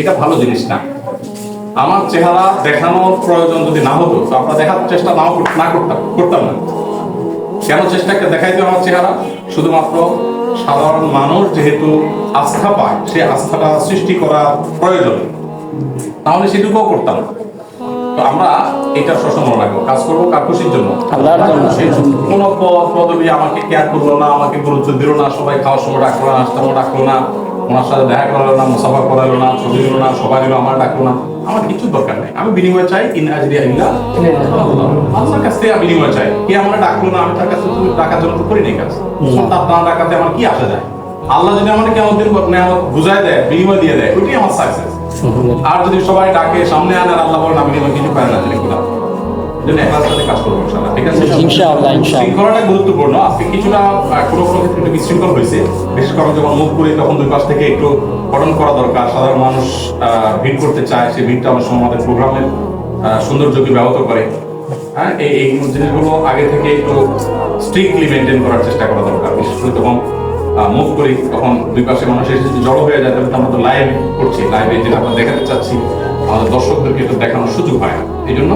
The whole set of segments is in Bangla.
এটা ভালো জিনিস না। আমার চেহারা দেখানোর প্রয়োজন যদি না হতো তো আমরা দেখার চেষ্টা নাও না করতাম করতাম না। কেন চেষ্টাকে দেখাইতে আমার চেহারা? শুধুমাত্র সাধারণ মানুষ যেহেতু আস্থা পায় সেই আস্থাটা সৃষ্টি করা প্রয়োজন। তাহলে সেটুকুও করতাম। তো আমরা এটা সবসময় মনে রাখব কাজ করব কার খুশির জন্য? আল্লাহর জন্য। সেই কোনো পদ পদবি আমাকে কেয়ার করল না আমাকে গুরুত্ব দিল না সবাই খাওয়ার সময় ডাকলো না আসতে ডাকলো না। ওনার সাথে দেখা করালো না মুসাফা করালো না ছবি দিল না সবাই দিল আমার ডাকলো না। আমার কিছু দরকার নেই। আমি বিনিময় চাই ইন আজরিয়া ইল্লা আল্লাহর কাছ থেকে বিনিময় চাই। কে আমার ডাকলো না আমি তার কাছে তুমি ডাকার জন্য তো করি নাই কাজ। তার না ডাকাতে আমার কি আসা যায়? আল্লাহ যদি আমাকে কেমন দিন বুঝায় দেয় বিনিময় দিয়ে দেয় ওইটাই আমার সাকসেস আর যদি সবাই ডাকে সামনে আনে আর আল্লাহ বলেন আমি কিছু পাই না জানি কোথাও জন্য একলার কাজ করব ইনশাআল্লাহ ঠিক আছে? ইনশাআল্লাহ, ইনশাআল্লাহ। শৃঙ্খলাটা গুরুত্বপূর্ণ। আজকে কিছুটা কোনো কোনো ক্ষেত্রে একটু বিশৃঙ্খল হয়েছে। বিশেষ করে যখন মুখ করি তখন দুই পাশ থেকে একটু গঠন করা দরকার। সাধারণ মানুষ ভিড় করতে চায় সেই ভিড়টা অনেক সময় আমাদের প্রোগ্রামের সৌন্দর্যকে ব্যাহত করে। হ্যাঁ এই এই জিনিসগুলো আগে থেকে একটু স্ট্রিক্টলি মেনটেন করার চেষ্টা করা দরকার। বিশেষ করে তখন মুভ করি তখন দুই পাশে মানুষ এসে জড়ো হয়ে যায় তাহলে আমরা তো লাইভ করছি। লাইভে যেটা আমরা দেখাতে চাচ্ছি আমাদের দর্শকদেরকে দেখানোর সুযোগ হয় না। এই জন্য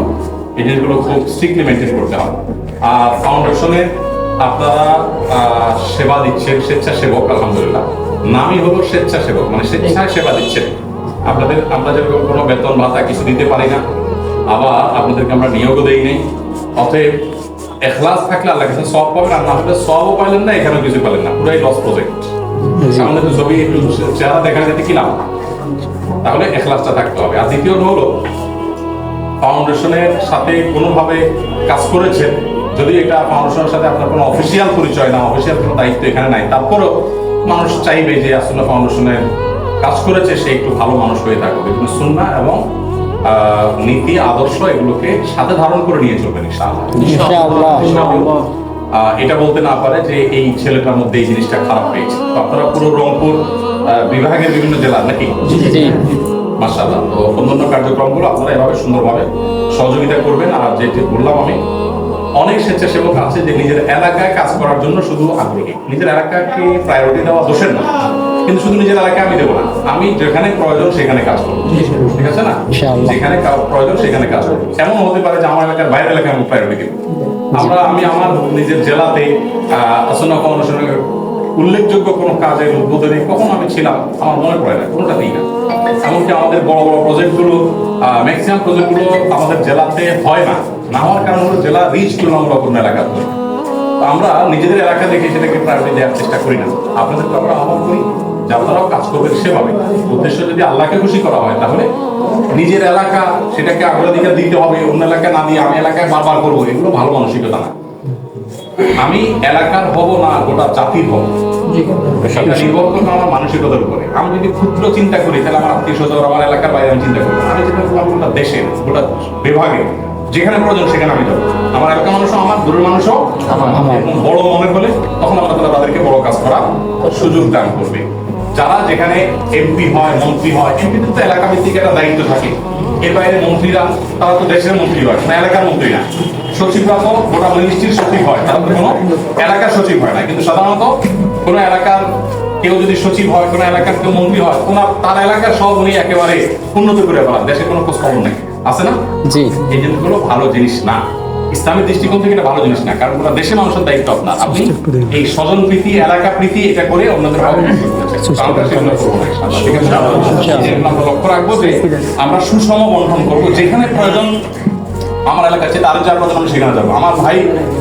এই জিনিসগুলো খুব স্ট্রিক্টলি মেনটেন করতে হবে। আর ফাউন্ডেশনে আপনারা সেবা দিচ্ছেন স্বেচ্ছাসেবক, আলহামদুলিল্লাহ। নামই হলো স্বেচ্ছাসেবক মানে স্বেচ্ছায় সেবা দিচ্ছেন। আপনাদের, আমরা যেরকম কোনো বেতন ভাতা কিছু দিতে পারি না, আবার আপনাদেরকে আমরা নিয়োগও দেই নেই। অতএব এখলাস থাকলে আল্লাহ কাছে সব পাবেন, আর না হলে সবও পাইলেন না, এখানেও কিছু পেলেন না। পুরাই লস প্রজেক্ট আমাদের ছবি, একটু চেহারা দেখা যেতে কি লাভ? তাহলে এখলাসটা থাকতে হবে। আর দ্বিতীয়ত হলো ফাউন্ডেশনের সাথে কোনোভাবে কাজ করেছেন? যদি এটা ফাউন্ডেশনের সাথে আপনার কোনো অফিসিয়াল পরিচয় না অফিসিয়াল কোনো দায়িত্ব এখানে নাই তারপরেও মানুষ চাইবে যে আসলে ফাউন্ডেশনের কাজ করেছে সে একটু ভালো মানুষ হয়ে থাকবে। কিন্তু সুন্না এবং আহ, নীতি আদর্শ এগুলোকে সাথে ধারণ করে নিয়ে চলবেন এটা বলতে না পারে যে এই ছেলেটার মধ্যে এই জিনিসটা খারাপ পেয়েছে আপনারা পুরো রংপুর বিভাগের বিভিন্ন জেলা নাকি? জি মাশাআল্লাহ। তো অন্যান্য কার্যক্রমগুলো আপনারা এভাবে সুন্দরভাবে সহযোগিতা করবেন। আর যেটি বললাম আমি অনেক স্বেচ্ছাসেবক আছে যে নিজের এলাকায় কাজ করার জন্য শুধু আগ্রহী। নিজের এলাকাকে প্রায়োরিটি দেওয়া দোষের না। কিন্তু শুধু নিজের এলাকায় আমি দেবো না। আমি যেখানে প্রয়োজন সেখানে কাজ করব। ঠিক আছে না। যেখানে প্রয়োজন সেখানে কাজ করব। এমন হতে পারে যে আমার এলাকার বাইরের এলাকায় আমি প্রায়োরিটি দেবো। আমরা আমি আমার নিজের জেলাতে আসন্ন ফাউন্ডেশনের উল্লেখযোগ্য কোনো কাজের উদ্বোধনে কখন আমি ছিলাম, আমার মনে পড়ে না কোনোটাতেই না। এমনকি আমাদের বড় বড় প্রজেক্টগুলো ম্যাক্সিমাম প্রজেক্টগুলো আমাদের জেলাতে হয় না। না হওয়ার কারণ হলো জেলা রিচ তুলনামূলক অন্য এলাকা তো আমরা নিজেদের এলাকা দেখে সেটাকে প্রায়োরিটি দেওয়ার চেষ্টা করি না। আপনাদেরকে আমরা আহ্বান করি যে আপনারাও কাজ করবেন সেভাবে। উদ্দেশ্য যদি আল্লাহকে খুশি করা হয়, তাহলে নিজের এলাকা সেটাকে অগ্রাধিকার দিতে হবে, অন্য এলাকা না দিয়ে আমি এলাকায় বারবার করব, এগুলো ভালো মানসিকতা না। আমি এলাকার হব না গোটা জাতির হব। সেটা নির্ভর করবে আমার মানসিকতার উপরে। আমি যদি ক্ষুদ্র চিন্তা করি তাহলে আমার আত্মীয় স্বজন আমার এলাকার বাইরে আমি চিন্তা করব আমি চিন্তা করব গোটা দেশের গোটা বিভাগে। যেখানে প্রয়োজন সেখানে আমি যাব। আমার এলাকার মানুষও আমার দূরের মানুষও বড় মনে হলে তখন আমরা তারা তাদেরকে বড় কাজ করার সুযোগ দান করবে। যারা যেখানে এমপি হয় মন্ত্রী হয় এমপিদের তো এলাকা ভিত্তিক একটা দায়িত্ব থাকে। এর বাইরে মন্ত্রীরা তারা তো দেশের মন্ত্রী হয় না এলাকার মন্ত্রী না সচিবরা তো গোটা মিনিস্ট্রির সচিব হয় তারা তো কোনো এলাকার সচিব হয় না। কিন্তু সাধারণত কোনো এলাকার কেউ যদি সচিব হয় কোনো এলাকার কেউ মন্ত্রী হয় কোনো তার এলাকার সব উনি একেবারে উন্নত করে ফেলান দেশে কোনো খোঁজ খবর নেই। আছে না? জি। এই জিনিসগুলো ভালো জিনিস না। ইসলামের দৃষ্টিকোণ থেকে এটা ভালো জিনিস না কারণ ওরা দেশের মানুষের দায়িত্ব আপনার। আপনি এই স্বজন প্রীতি এলাকা প্রীতি এটা করে অন্যদের আমরা লক্ষ্য রাখব যে আমরা সুষম বন্টন করব। যেখানে প্রয়োজন আমার এলাকার চেয়ে আরও যার প্রয়োজন আমি সেখানে যাব। আমার ভাই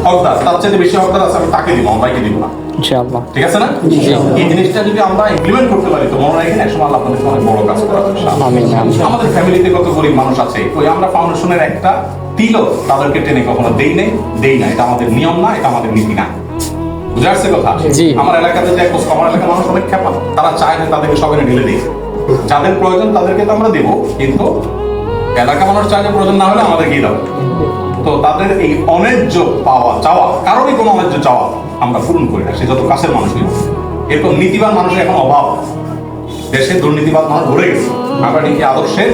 হকদার তার চেয়ে বেশি হকদার আছে আমি তাকে দিব আমার ভাইকে দিব না। ঠিক আছে না? এই জিনিসটা যদি আমরা ইমপ্লিমেন্ট করতে পারি তো মনে রাখেন একসময় আল্লাহ আপনাদের অনেক বড় কাজ করা। আমাদের ফ্যামিলিতে কত গরিব মানুষ আছে ওই আমরা ফাউন্ডেশনের একটা তিলও তাদেরকে টেনে কখনো দেই নেই দেই না এটা আমাদের নিয়ম না এটা আমাদের নীতি না। বুঝে আসছে কথা? আমার এলাকাতে যে আমার এলাকার মানুষ অনেক তারা চায় যে তাদেরকে সবাই ঢেলে দিই। যাদের প্রয়োজন তাদেরকে তো আমরা দেবো কিন্তু এলাকা মানুষ চায় যে প্রয়োজন না হলে দাও। তো তাদের এই অন্যায্য পাওয়া চাওয়া কারোরই কোনো অন্যায্য চাওয়া আমরা পূরণ করি না। সে যত কাছের মানুষই এরকম নীতিবান মানুষের এখন অভাব। দেশে দুর্নীতিবাদ মানুষ ভরে গেছে। আমরা আদর্শের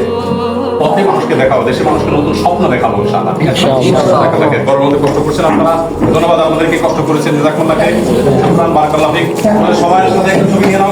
পথে মানুষকে দেখাবো দেশের মানুষকে নতুন স্বপ্ন দেখাবো ইনশাআল্লাহ। ঠিক আছে? মধ্যে কষ্ট করছেন। আপনারা ধন্যবাদ আমাদেরকে কষ্ট করেছেন জাজাকুল্লাহ খাইর। শুকরান বারাকাল্লাহ ফিক। আমাদের সবার সাথে একটা ছবি নিয়ে নাও